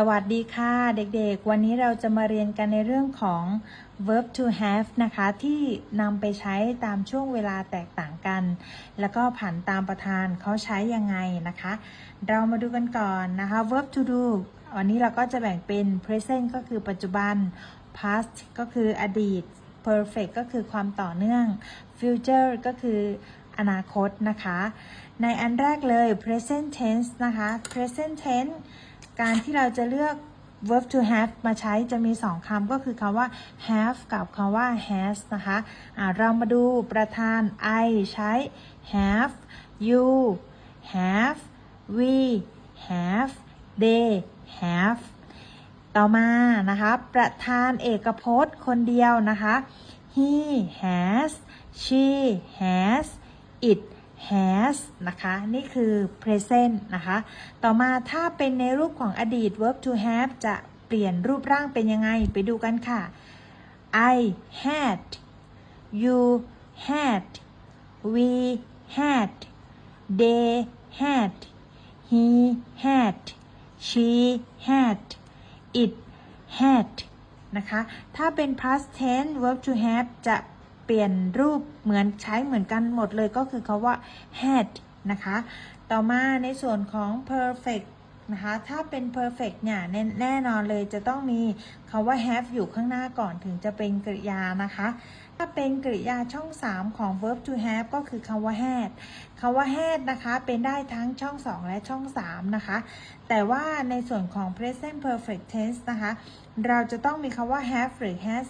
สวัสดีค่ะเด็กๆ วันนี้เราจะมาเรียนกันในเรื่องของ verb to have นะคะ ที่นำไปใช้ตามช่วงเวลาแตกต่างกัน แล้วก็ผันตามประธานเขาใช้ยังไงนะคะ เรามาดูกันก่อนนะคะ verb to do วันนี้เราก็จะแบ่งเป็น present ก็คือปัจจุบัน past ก็คืออดีต perfect ก็คือความต่อเนื่อง future ก็คืออนาคตนะคะ ในอันแรกเลย present tense นะคะ present tense การที่เราจะเลือก verb to have มาใช้จะมี 2คำก็คือคำว่า have กับคำว่า has นะคะะเรามาดูประธาน I ใช้ have you have we have they have ต่อมานะคะ ประธานเอกพจน์คนเดียวนะคะ he has she has it has นะคะ นี่คือ present นะคะ ต่อมาถ้าเป็นในรูปของอดีต verb to have จะเปลี่ยนรูปร่างเป็นยังไง ไปดูกันค่ะ I had you had we had they had he had she had it had นะคะ ถ้าเป็น past tense verb to have จะเเปลี่ยนรูปเหมือนใช้เหมือนกันหมดเลยก็คือคาว่า had นะคะ ต่อมาในส่วนของ perfect นะคะ ถ้าเป็น perfect เนี่ยแน่แน่นอนเลยจะต้องมีคาว่า have อยู่ข้างหน้าก่อนถึงจะเป็นกริยานะคะ ถ้าเป็นกริยาช่อง 3 ของ verb to have ก็คือคาว่า had คาว่า had นะคะเป็นได้ทั้งช่อง 2 และช่อง 3 นะคะ แต่ว่าในส่วนของ present perfect tense นะคะ เราจะต้องมีคาว่า have หรือ has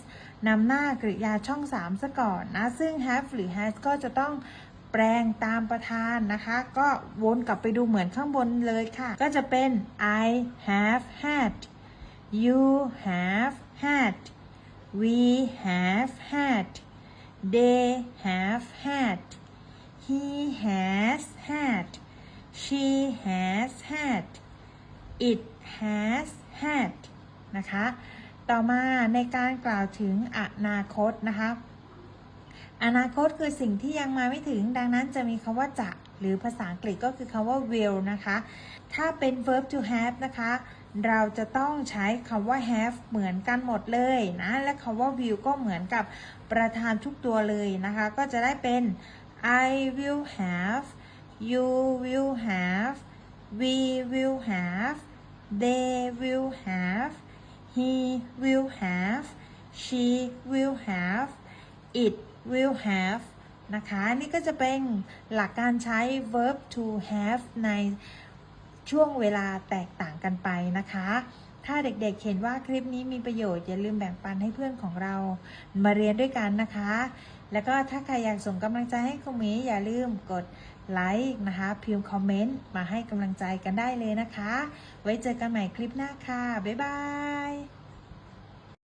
นำหน้ากริยาช่อง 3 ซะก่อนนะ ซึ่ง have หรือ has ก็จะต้อง แปลงตามประธานนะคะ ก็วนกลับไปดูเหมือนข้างบนเลยค่ะ ก็จะเป็น I have had you have had we have had they have had he has had she has had it has had นะคะ ต่อมาในการกล่าวถึงอนาคตนะคะ อนาคตคือสิ่งที่ยังมาไม่ถึง ดังนั้นจะมีคำว่าจะ หรือภาษาอังกฤษก็คือคำว่า will นะคะ ถ้าเป็น verb to have นะคะ เราจะต้องใช้คำว่า have เหมือนกันหมดเลยนะ และคำว่า will ก็เหมือนกับประธานทุกตัวเลยนะคะ ก็จะได้เป็น I will have you will have we will have they will have he will have she will have it will have นะคะ นี่ก็จะเป็นหลักการใช้ verb to have ในช่วงเวลาแตกต่างกันไปนะคะ ถ้าเด็กๆเห็นว่าคลิปนี้มีประโยชน์ อย่าลืมแบ่งปันให้เพื่อนของเรามาเรียนด้วยกันนะคะ แล้วก็ถ้าใครอยากส่งกำลังใจให้คุณมีอย่าลืมกดไลค์นะคะ พิมพ์คอมเมนต์มาให้กำลังใจกันได้เลยนะคะ ไว้เจอกันใหม่คลิปหน้าค่ะ บ๊ายบาย